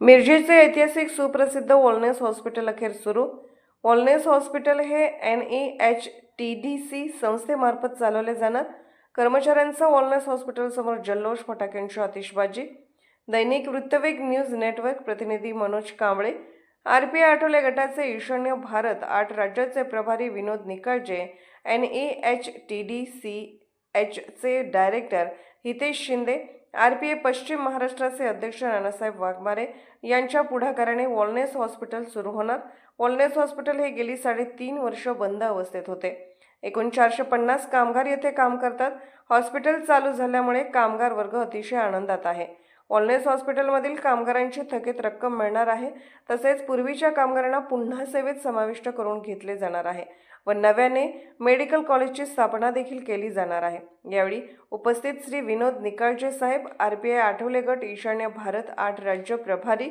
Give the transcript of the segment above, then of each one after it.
मिरजेचे ऐतिहासिक सुप्रसिद्ध वॉलनेस हॉस्पिटल अखेर सुरू. वॉलनेस हॉस्पिटल हे N E H T D C संस्थेमार्फत चालवले जाणार. कर्मचाऱ्यांचा वॉलनेस हॉस्पिटलसमोर जल्लोष फटाक्यांची आतिषबाजी. दैनिक वृत्तवेग न्यूज नेटवर्क प्रतिनिधी Manoj Kamble. R P I Athawale गटाचे ईशान्य भारत आठ राज्याचे प्रभारी Vinod Nikalje N E H T D C एचचे director Hitesh Shinde R P A पश्चिम महाराष्ट्राचे अध्यक्ष नानासाहेब वाघमारे यांच्या पुढाकाराने वॉलनेस हॉस्पिटल सुरू होणार. वॉलनेस हॉस्पिटल हे गेली साडेतीन वर्ष बंद अवस्थेत होते. एकूण चारशे पन्नास कामगार येथे काम करतात. हॉस्पिटल चालू झाल्यामुळे कामगार वर्ग अतिशय आनंदात आहे. वॉलनेस हॉस्पिटलमधील कामगारांची थकीत रक्कम मिळणार आहे. तसेच पूर्वीच्या कामगारांना पुन्हा सेवेत समाविष्ट करून घेतले जाणार आहे व नव्याने मेडिकल कॉलेजची स्थापना देखील केली जाणार आहे. यावेळी उपस्थित Shri Vinod Nikalje saheb R P I Athawale गट ईशान्य भारत आठ राज्य प्रभारी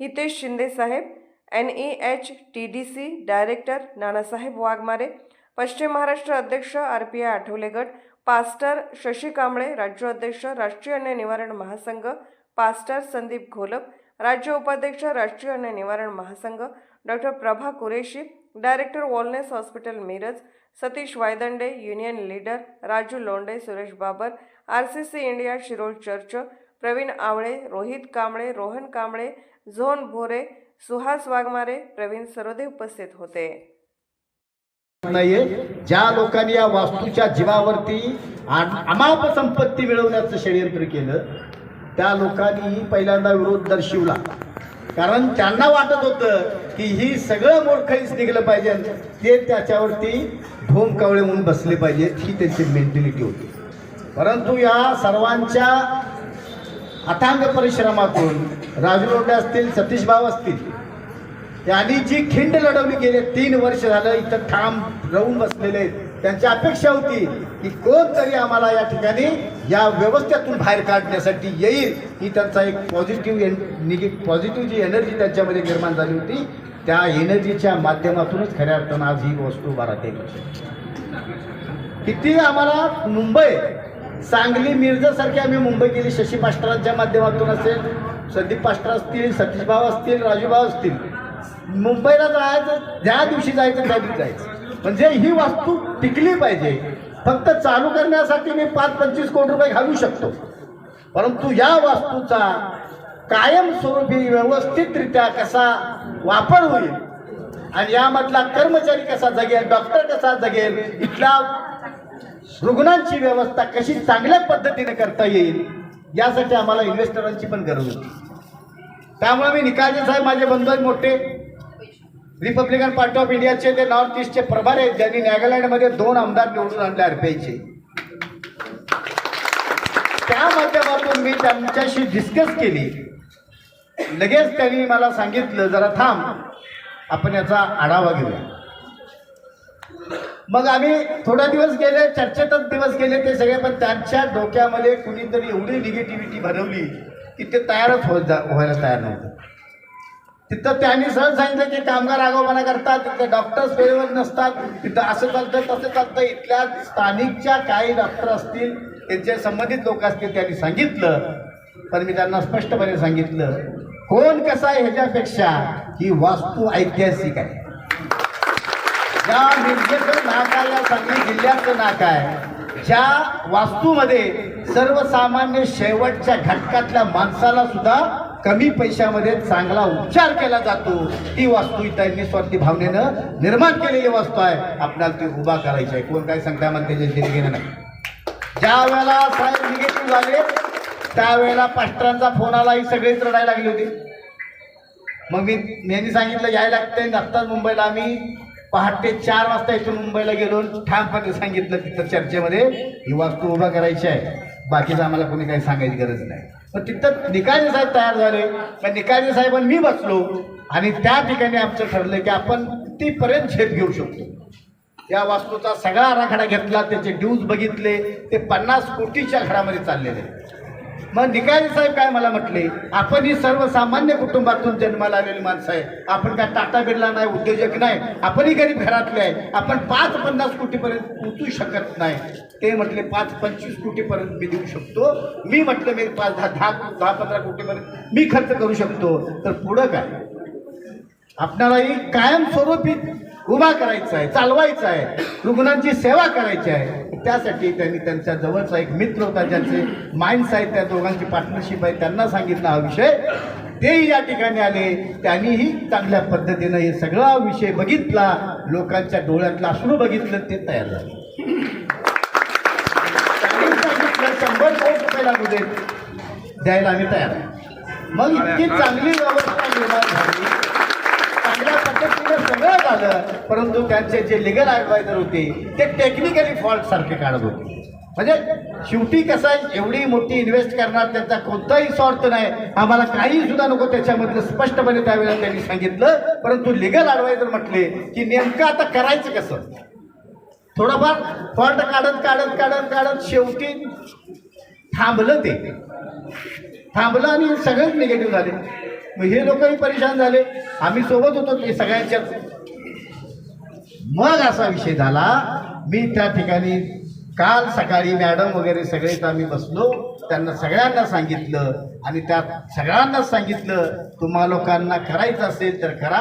Hitesh Shinde saheb N E H T D C director Nanasaheb Waghmare पश्चिम महाराष्ट्र अध्यक्ष आर पी आय आठवले गट पास्टर शशी कांबळे राज्य अध्यक्ष राष्ट्रीय अन्याय निवारण महासंघ पास्टर संदीप घोलप राज्य उपाध्यक्ष राष्ट्रीय अन्न निवारण महासंघ doctor Prabha Qureshi director वॉलनेस hospital Miraj Satish Waydande union leader Raju Londe Suresh Babar R C C India Shirol church Pravin Awale Rohit Kamble Rohan Kamble zone Bhore Suhas Waghmare Pravin Sarode उपस्थित होते. नाहीये. ज्या लोकांनी या वास्तूच्या जीवावरती अमाप संपत्ती मिळवण्याचं षडयंत्र केलं त्या लोकांनी पहिल्यांदा विरोध दर्शवला. कारण त्यांना वाटत होतं की ही सगळं मोडखळीच निघलं पाहिजे. ते त्याच्यावरती ढोम कवळे म्हणून बसले पाहिजेत ही त्यांची मेंटॅलिटी होती. परंतु या सर्वांच्या अथांग परिश्रमातून राजू लोंडे असतील सतीश भाऊ असतील त्यांनी जी खिंड लढवली गेले तीन वर्ष झालं इथं ठाम राहून बसलेले. त्यांची अपेक्षा होती की कोणतरी आम्हाला या ठिकाणी या व्यवस्थेतून बाहेर काढण्यासाठी येईल. ही त्यांचा एक पॉझिटिव्ह पॉझिटिव्ह जी एनर्जी त्यांच्यामध्ये निर्माण झाली होती त्या एनर्जीच्या माध्यमातूनच खऱ्या अर्थानं आज ही वस्तू उभा राहते किती आम्हाला मुंबई सांगली मिरजासारखी आम्ही मुंबई गेली शशी मास्टरांच्या माध्यमातून असेल संदीप मास्टर असतील सतीश भाऊ असतील राजूभाऊ असतील मुंबईला जायचं ज्या दिवशी जायचं त्या दिवशी जायचं. म्हणजे ही वास्तू टिकली पाहिजे. फक्त चालू करण्यासाठी मी पाच पंचवीस कोटी रुपये घालू शकतो. परंतु या वास्तूचा कायमस्वरूपी व्यवस्थितरित्या कसा वापर होईल आणि यामधला कर्मचारी कसा जगेल डॉक्टर कसा जगेल इथल्या रुग्णांची व्यवस्था कशी चांगल्या पद्धतीने करता येईल यासाठी आम्हाला इन्व्हेस्टरांची पण गरज होती. त्यामुळे मी निकालजे साहेब माझे बंधू आहेत मोठे. रिपब्लिकन पार्टी ऑफ इंडियाचे ते नॉर्थ ईस्टचे प्रभारी आहेत. ज्यांनी नागालँडमध्ये दोन आमदार निवडून आणले आरपीआयचे त्या माध्यमातून मी त्यांच्याशी डिस्कस केली. लगेच त्यांनी मला सांगितलं जरा थांब आपण याचा आढावा घेऊया. मग आम्ही थोडा दिवस गेले चर्चेतच दिवस गेले ते सगळे पण त्यांच्या डोक्यामध्ये कुणीतरी एवढी निगेटिव्हिटी भरवली की ते तयारच होत जा व्हायला तयार नव्हतं. तिथं त्यांनी सहज सांगितलं की कामगार आगोपणा करतात तिथं डॉक्टर्स वेळेवर नसतात तिथं असं चालतं तसं चालतं इथल्या स्थानिकच्या काही डॉक्टर असतील त्यांचे संबंधित लोक असतील त्यांनी सांगितलं. पण मी त्यांना स्पष्टपणे सांगितलं कोण कसा आहे ह्याच्यापेक्षा ही वास्तू ऐतिहासिक आहे. या मिरजेचं नाक आहे या सांगली जिल्ह्याचं नाक आहे. ज्या वास्तूमध्ये सर्वसामान्य शेवटच्या घटकातल्या माणसाला सुद्धा कमी पैशामध्ये चांगला उपचार केला जातो. ती वास्तू इथं निस्वार्थी भावनेनं निर्माण केलेली वास्तू आहे. आपल्याला ती उभा करायची आहे. कोण काय सांगता मला त्याच्याशी घेणं नाही. ज्या वेळेला साहेब निगेटिव्ह झाले त्यावेळेला पास्टरांचा फोन आला ही सगळीच रडायला लागली होती. मग मी यांनी सांगितलं यायला लागतंय. आत्ताच मुंबईला आम्ही पहाटे चार वाजता इथून मुंबईला गेलो. ठामपणे सांगितलं तिथं चर्चेमध्ये ही वास्तू उभा करायची आहे. बाकीचं आम्हाला कोणी काही सांगायची गरज नाही. पण तिथं निकाजी साहेब तयार झाले. पण निकाजी साहेब मी बसलो. आणि त्या ठिकाणी आमचं ठरलं की आपण कितीपर्यंत झेप घेऊ शकतो. या वास्तूचा सगळा आराखडा घेतला. त्याचे ड्यूज बघितले. ते पन्नास कोटीच्या घरामध्ये चाललेले. मग निकाली साहेब काय मला म्हटले? आपण ही सर्वसामान्य कुटुंबातून जन्माला आलेली माणसं आहे. आपण काय टाटा बिर्ला नाही उद्योजक नाही आपणही गरीब घरातले आहे. आपण पाच पन्नास कोटीपर्यंत पोचू शकत नाही. ते म्हटले पाच पंचवीस कोटीपर्यंत मी देऊ शकतो. मी म्हटलं मी पाच दहा दहा दहा पंधरा कोटीपर्यंत मी खर्च करू शकतो. तर पुढं काय? आपणालाही कायमस्वरूपी उभा करायचा आहे चालवायचा आहे रुग्णांची सेवा करायची आहे त्यासाठी त्यांनी त्यांच्या जवळचा एक मित्र होता ज्यांचे माइंड्स आहेत त्या दोघांची पार्टनरशिप आहे. त्यांना सांगितला हा विषय. तेही या ठिकाणी आले. त्यांनीही चांगल्या पद्धतीनं हे सगळा विषय बघितला. लोकांच्या डोळ्यातलं अश्रू बघितलं ते तयार झाले. शंभर कोटी रुपये लागू देत. द्यायला आम्ही तयार. मग इतकी चांगली व्यवस्था निर्माण झाली. चांगल्या सगळं झालं. परंतु त्यांचे जे लिगल ॲडवायझर होते ते टेक्निकली फॉल्ट सारखे काढत होते. म्हणजे शेवटी कसं आहे एवढी मोठी इन्व्हेस्ट करणार त्यांचा कोणताही स्वार्थ नाही. आम्हाला काही सुद्धा नको त्याच्यामधलं स्पष्टपणे त्यावेळेला त्यांनी सांगितलं. परंतु लिगल ॲडवायझर म्हटले की नेमकं आता करायचं कसं? थोडंफार फॉल्ट काढत काढत काढत काढत शेवटी थांबलं ते. थांबलं आणि सगळेच निगेटिव्ह झाले. मग हे लोकही परेशान झाले. आम्ही सोबत होतो ते सगळ्यांच्याच मग असा विषय झाला मी त्या ठिकाणी काल सकाळी मॅडम वगैरे सगळेच आम्ही बसलो. त्यांना सगळ्यांना सांगितलं आणि त्या सगळ्यांनाच सांगितलं तुम्हा लोकांना करायचं असेल तर करा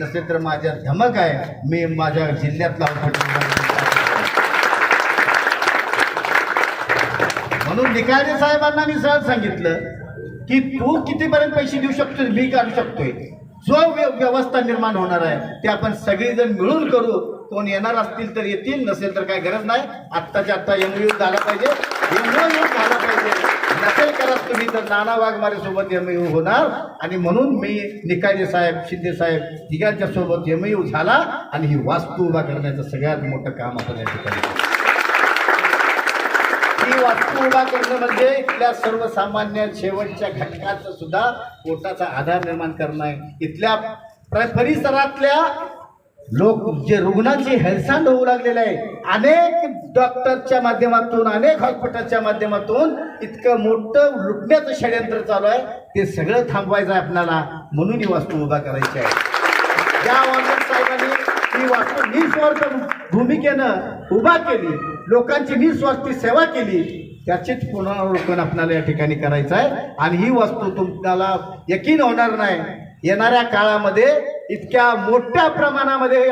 नसेल तर माझ्या धमक आहे. मी माझ्या जिल्ह्यातला म्हणून निकाले साहेबांना मी सहज सांगितलं. की तू कितीपर्यंत पैसे देऊ शकतोस मी काढू शकतोय. जो व्य- व्यवस्था निर्माण होणार आहे ते आपण सगळेजण मिळून करू. कोण येणार असतील तर येतील नसेल तर काय गरज नाही. आत्ताच्या आत्ता एमयू झाला पाहिजे. एमयू झाला पाहिजे. नसेल करत तुम्ही तर नाना वाघमारे सोबत एमयू होणार. आणि म्हणून मी निकाले साहेब शिंदे साहेब तिघांच्या सोबत एमयू झाला. आणि ही वास्तू उभा करण्याचं सगळ्यात मोठं काम आपण या ठिकाणी ही वास्तू उभा करणं म्हणजे इथल्या सर्वसामान्य शेवटच्या घटकाचा सुद्धा पोटाचा आधार निर्माण करणं आहे. इथल्या परिसरातल्या लोक जे रुग्णांची हेळसांड होऊ लागलेलं आहे. अनेक डॉक्टरच्या माध्यमातून अनेक हॉस्पिटलच्या माध्यमातून इतकं मोठं लुटण्याचं षडयंत्र चालू आहे. ते सगळं थांबवायचं आहे आपल्याला. म्हणून ही वास्तू उभा करायची आहे. ज्या वामन साहेबांनी ही वास्तू निस्वार्थ भूमिकेनं उभा केली लोकांची निस्वार्थी सेवा केली त्याचेच पुनरावलोकन आपल्याला या ठिकाणी करायचं आहे. आणि ही वस्तू तुम्हाला यकीन होणार नाही. येणाऱ्या काळामध्ये इतक्या मोठ्या प्रमाणामध्ये